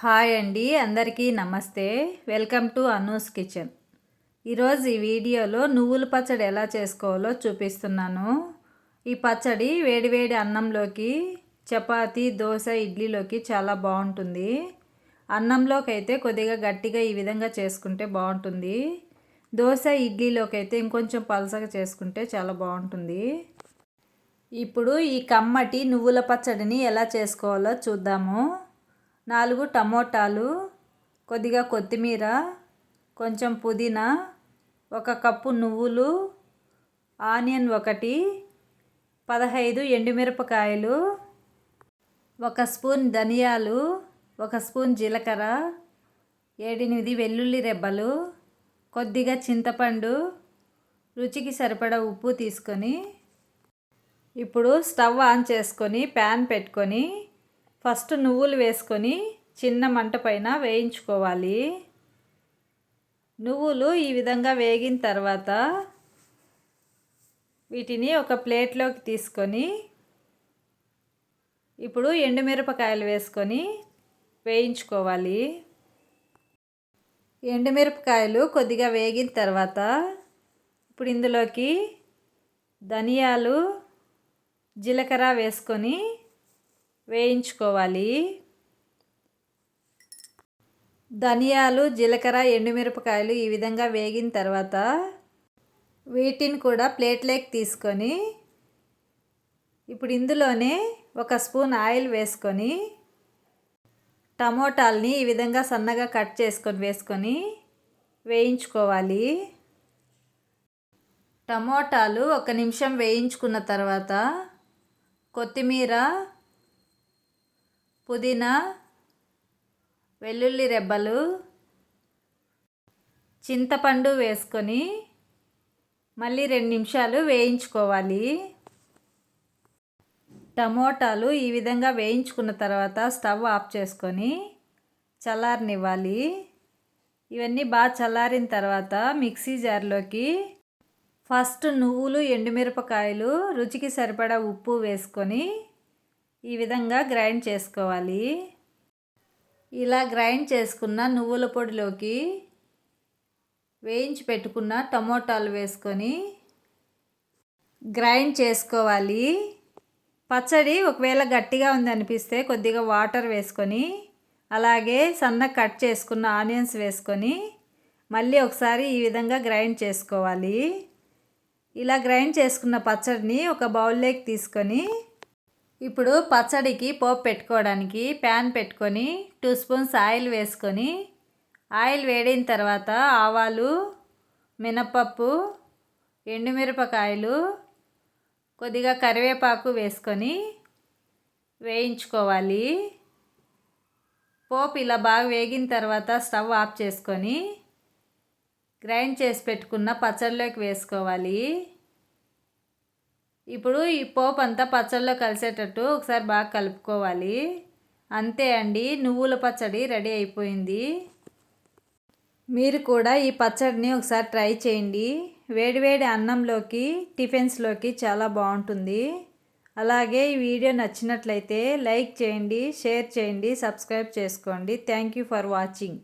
Hi అండి అందరికీ నమస్తే. Welcome to Anu's kitchen. ఈరోజు ఈ వీడియోలో నువ్వుల పచ్చడి ఎలా చేసుకోవాలో చూపిస్తున్నాను. ఈ పచ్చడి వేడివేడి అన్నంలోకి చపాతి దోశ ఇడ్లీలోకి చాలా బాగుంటుంది. అన్నంలోకి అయితే కొద్దిగా గట్టిగా ఈ విధంగా చేసుకుంటే బాగుంటుంది. దోశ ఇడ్లీలోకి అయితే ఇంకొంచెం పలసగా చేసుకుంటే చాలా బాగుంటుంది. ఇప్పుడు ఈ కమ్మటి నువ్వుల పచ్చడిని ఎలా చేసుకోవాలో చూద్దాము. నాలుగు టమోటాలు కొద్దిగా కొత్తిమీర కొంచెం పుదీనా ఒక కప్పు నువ్వులు ఆనియన్ ఒకటి పదహైదు ఎండుమిరపకాయలు ఒక స్పూన్ ధనియాలు ఒక స్పూన్ జీలకర్ర ఏడెనిమిది వెల్లుల్లి రెబ్బలు కొద్దిగా చింతపండు రుచికి సరిపడా ఉప్పు తీసుకొని ఇప్పుడు స్టవ్ ఆన్ చేసుకొని ప్యాన్ పెట్టుకొని ఫస్ట్ నువ్వులు వేసుకొని చిన్న మంట పైన వేయించుకోవాలి. నువ్వులు ఈ విధంగా వేగిన తర్వాత వీటిని ఒక ప్లేట్లోకి తీసుకొని ఇప్పుడు ఎండుమిరపకాయలు వేసుకొని వేయించుకోవాలి. ఎండుమిరపకాయలు కొద్దిగా వేగిన తర్వాత ఇప్పుడు ఇందులోకి ధనియాలు జీలకర్ర వేసుకొని వేయించుకోవాలి. ధనియాలు జీలకర్ర ఎండుమిరపకాయలు ఈ విధంగా వేగిన తర్వాత వీటిని కూడా ప్లేట్లోకి తీసుకొని ఇప్పుడు ఇందులోనే ఒక స్పూన్ ఆయిల్ వేసుకొని టమోటాలని ఈ విధంగా సన్నగా కట్ చేసుకొని వేసుకొని వేయించుకోవాలి. టమోటాలు ఒక నిమిషం వేయించుకున్న తర్వాత కొత్తిమీర పుదీనా వెల్లుల్లి రెబ్బలు చింతపండు వేసుకొని మళ్ళీ రెండు నిమిషాలు వేయించుకోవాలి. టమోటాలు ఈ విధంగా వేయించుకున్న తర్వాత స్టవ్ ఆఫ్ చేసుకొని చల్లారనివ్వాలి. ఇవన్నీ బాగా చల్లారిన తర్వాత మిక్సీ జార్లోకి ఫస్ట్ నువ్వులు ఎండుమిరపకాయలు రుచికి సరిపడా ఉప్పు వేసుకొని ఈ విధంగా గ్రైండ్ చేసుకోవాలి. ఇలా గ్రైండ్ చేసుకున్న నువ్వుల పొడిలోకి వేయించి పెట్టుకున్న టమోటాలు వేసుకొని గ్రైండ్ చేసుకోవాలి. పచ్చడి ఒకవేళ గట్టిగా ఉంది అనిపిస్తే కొద్దిగా వాటర్ వేసుకొని అలాగే సన్న కట్ చేసుకున్న ఆనియన్స్ వేసుకొని మళ్ళీ ఒకసారి ఈ విధంగా గ్రైండ్ చేసుకోవాలి. ఇలా గ్రైండ్ చేసుకున్న పచ్చడిని ఒక బౌల్లోకి తీసుకొని ఇప్పుడు పచ్చడికి పోపు పెట్టుకోవడానికి ప్యాన్ పెట్టుకొని టూ స్పూన్స్ ఆయిల్ వేసుకొని ఆయిల్ వేడిన తర్వాత ఆవాలు మినపప్పు ఎండుమిరపకాయలు కొద్దిగా కరివేపాకు వేసుకొని వేయించుకోవాలి. పోపు ఇలా బాగా వేగిన తర్వాత స్టవ్ ఆఫ్ చేసుకొని గ్రైండ్ చేసి పెట్టుకున్న పచ్చడిలోకి వేసుకోవాలి. ఇప్పుడు ఈ పోపు అంతా పచ్చళ్ళలో కలిసేటట్టు ఒకసారి బాగా కలుపుకోవాలి. అంతే అండి నువ్వుల పచ్చడి రెడీ అయిపోయింది. మీరు కూడా ఈ పచ్చడిని ఒకసారి ట్రై చేయండి. వేడివేడి అన్నంలోకి టిఫిన్స్లోకి చాలా బాగుంటుంది. అలాగే ఈ వీడియో నచ్చినట్లయితే లైక్ చేయండి షేర్ చేయండి సబ్స్క్రైబ్ చేసుకోండి. Thank you for watching.